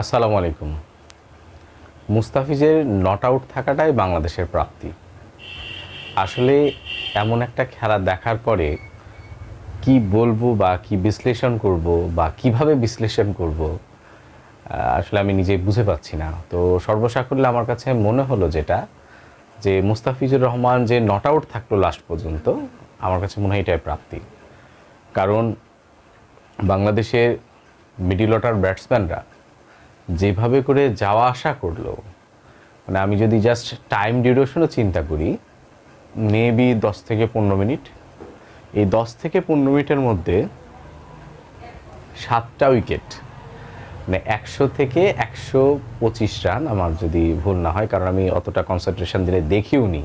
আসসালামু আলাইকুম। মুস্তাফিজের নট আউট থাকাটাই বাংলাদেশের প্রাপ্তি। আসলে এমন একটা খেলা দেখার পরে কি বলব বা কি বিশ্লেষণ করব বা কীভাবে বিশ্লেষণ করব আসলে আমি নিজে বুঝে পাচ্ছি না। তো সর্বসাকুল্যে আমার কাছে মনে হলো যেটা, যে মুস্তাফিজুর রহমান যে নট আউট থাকল লাস্ট পর্যন্ত, আমার কাছে মনে হয় এটাই প্রাপ্তি। কারণ বাংলাদেশের মিডিল অর্ডার ব্যাটসম্যানরা যেভাবে করে যাওয়া আসা করল মানে আমি যদি জাস্ট টাইম ডিউরেশনও চিন্তা করি মেবি দশ থেকে পনেরো মিনিট। এই দশ থেকে পনেরো মিনিটের মধ্যে সাতটা উইকেট মানে একশো থেকে একশো পঁচিশ রান আমার যদি ভুল না হয়, কারণ আমি অতটা কনসেন্ট্রেশন দিলে দেখিও নি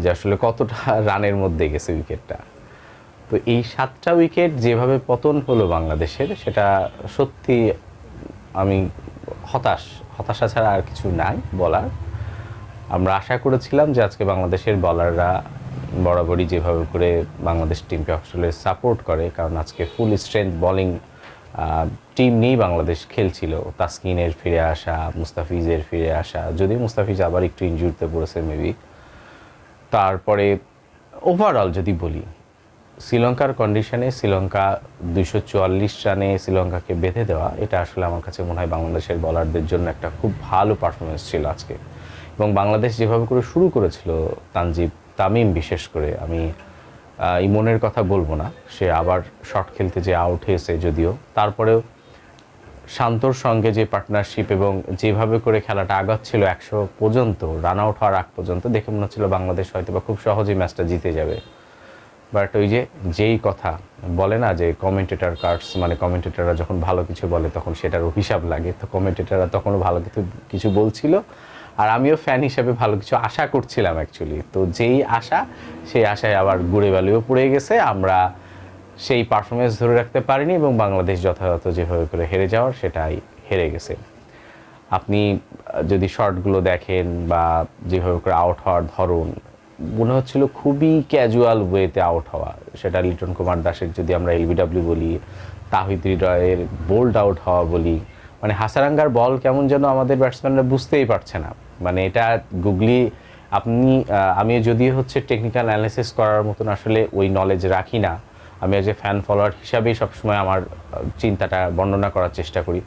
যে আসলে কতটা রানের মধ্যে গেছে উইকেটটা তো এই সাতটা উইকেট যেভাবে পতন হলো বাংলাদেশের, সেটা সত্যি আমি হতাশ, হতাশা ছাড়া আর কিছু নাই বলার। আমরা আশা করেছিলাম যে আজকে বাংলাদেশের বলাররা বরাবরই যেভাবে করে বাংলাদেশ টিমকে আসলে সাপোর্ট করে, কারণ আজকে ফুল স্ট্রেংথ বোলিং টিম নিয়েই বাংলাদেশ খেলছিল। তাসকিনের ফিরে আসা, মুস্তাফিজের ফিরে আসা, যদিও মুস্তাফিজ আবার একটু ইনজুরিতে পড়েছে মেবি তারপরে ওভারঅল যদি বলি শ্রীলঙ্কার কন্ডিশনে শ্রীলঙ্কা দুইশো চুয়াল্লিশ রানে শ্রীলঙ্কাকে বেঁধে দেওয়া, এটা আসলে আমার কাছে মনে হয় বাংলাদেশের বলারদের জন্য একটা খুব ভালো পারফরমেন্স ছিল আজকে। এবং বাংলাদেশ যেভাবে করে শুরু করেছিল, তানজিব তামিম বিশেষ করে, আমি ইমনের কথা বলব না, সে আবার শট খেলতে যে আউট হয়েছে যদিও, তারপরেও শান্তর সঙ্গে যে পার্টনারশিপ এবং যেভাবে করে খেলাটা আগাচ্ছিল একশো পর্যন্ত রান আউট হওয়ার আগ পর্যন্ত, দেখে মনে হচ্ছিল বাংলাদেশ হয়তো বা খুব সহজেই ম্যাচটা জিতে যাবে। বাট ওই যে যেই কথা বলে না যে কমেন্টেটার কার্ডস মানে কমেন্টেটাররা যখন ভালো কিছু বলে তখন সেটার অভিশাপ লাগে। তো কমেন্টেটাররা তখনও ভালো কিছু কিছু বলছিল। আর আমিও ফ্যান হিসেবে ভালো কিছু আশা করছিলাম অ্যাকচুয়ালি তো যেই আশা, সেই আশায় আবার গুড়ে বালিও পড়ে গেছে। আমরা সেই পারফরমেন্স ধরে রাখতে পারিনি এবং বাংলাদেশ যথাযথ যেভাবে করে হেরে যাওয়ার সেটাই হেরে গেছে। আপনি যদি শর্টগুলো দেখেন বা যেভাবে করে আউট হওয়ার ধরন মনে হচ্ছিল খুবই ক্যাজুয়াল ওয়েতে আউট হওয়া। সেটা লিটন কুমার দাসের যদি আমরা এলবিডব্লিউ বলি, তাহিদ হৃদয়ের বোল্ড আউট হওয়া বলি। মানে হাসারাঙ্গার বল কেমন যেন আমাদের ব্যাটসম্যানরা বুঝতেই পারছে না। মানে এটা গুগলি, আপনি আমি যদি হচ্ছে টেকনিক্যাল অ্যানালিসিস করার মতন আসলে ওই নলেজ রাখি না। আমি এজ এ ফ্যান ফলোয়ার হিসাবেই সবসময় আমার চিন্তাটা বর্ণনা করার চেষ্টা করি।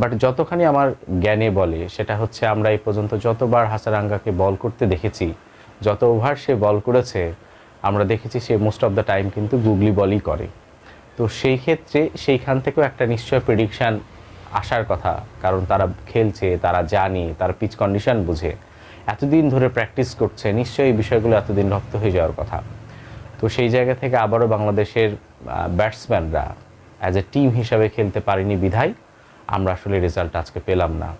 বাট যতখানি আমার জ্ঞানে বলে, সেটা হচ্ছে আমরা এই পর্যন্ত যতবার হাসারাঙ্গাকে বল করতে দেখেছি যত ওভার সে বল করেছে, আমরা দেখেছি সে মোস্ট অফ দ্য টাইম কিন্তু গুগলি বলই করে। তো সেই ক্ষেত্রে সেইখান থেকেও একটা নিশ্চয় প্রেডিকশান আসার কথা, কারণ তারা খেলছে, তারা জানে, তারা পিচ কন্ডিশন বুঝে। এতদিন ধরে প্র্যাকটিস করছে, নিশ্চয়ই এই বিষয়গুলো এতদিন রপ্ত হয়ে যাওয়ার কথা। তো সেই জায়গা থেকে আবারও বাংলাদেশের ব্যাটসম্যানরা অ্যাজ এ টিম হিসাবে খেলতে পারেনি বিধায়, আমরা আসলে রেজাল্ট আজকে পেলাম না।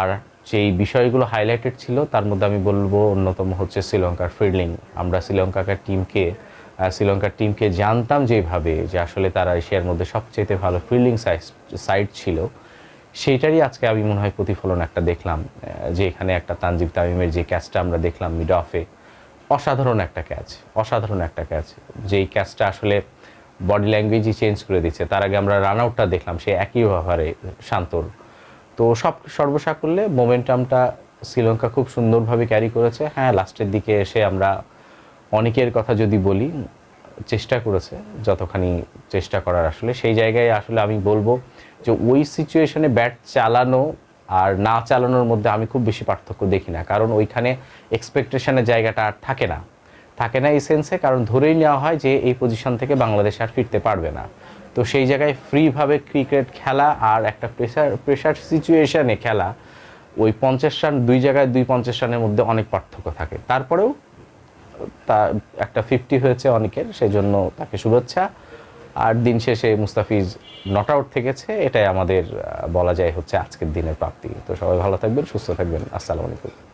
আর যেই বিষয়গুলো হাইলাইটেড ছিল, তার মধ্যে আমি বলব অন্যতম হচ্ছে শ্রীলঙ্কার ফিল্ডিং আমরা শ্রীলঙ্কাকার টিমকে শ্রীলঙ্কার টিমকে জানতাম যেভাবে যে আসলে তারা এশিয়ার মধ্যে সবচেয়ে ভালো ফিল্ডিং সাইড ছিল। সেইটারই আজকে আমি মনে হয় প্রতিফলন একটা দেখলাম যে এখানে একটা তানজিব তামিমের যে ক্যাচটা আমরা দেখলাম মিড অফে অসাধারণ একটা ক্যাচ অসাধারণ একটা ক্যাচ যেই ক্যাচটা আসলে বডি ল্যাঙ্গুয়েজই চেঞ্জ করে দিচ্ছে। তার আগে আমরা রান আউটটা দেখলাম, সে একই ওভারে শান্তর। তো সব সর্বসাকুল্যে মোমেন্টামটা শ্রীলঙ্কা খুব সুন্দরভাবে ক্যারি করেছে। হ্যাঁ লাস্টের দিকে এসে আমরা অনেকের কথা যদি বলি, চেষ্টা করেছে, যতখানি চেষ্টা করার আসলে। সেই জায়গায় আসলে আমি বলব যে ওই সিচুয়েশনে ব্যাট চালানো আর না চালানোর মধ্যে আমি খুব বেশি পার্থক্য দেখি না। কারণ ওইখানে এক্সপেকটেশনের জায়গাটা আর থাকে না। থাকে না এই সেন্সে কারণ ধরেই নেওয়া হয় যে এই পজিশন থেকে বাংলাদেশ আর ফিরতে পারবে না। তো সেই জায়গায় ফ্রিভাবে ক্রিকেট খেলা আর একটা প্রেশার প্রেশার সিচুয়েশানে খেলা, ওই পঞ্চাশ রান, দুই জায়গায় দুই পঞ্চাশ রানের মধ্যে অনেক পার্থক্য থাকে। তারপরেও তা একটা ফিফটি হয়েছে অনেকের সেই জন্য তাকে শুভেচ্ছা। আর দিন শেষে মুস্তাফিজ নট আউট থেকেছে, এটাই আমাদের বলা যায় হচ্ছে আজকের দিনের প্রাপ্তি। তো সবাই ভালো থাকবেন, সুস্থ থাকবেন। আসসালামু আলাইকুম।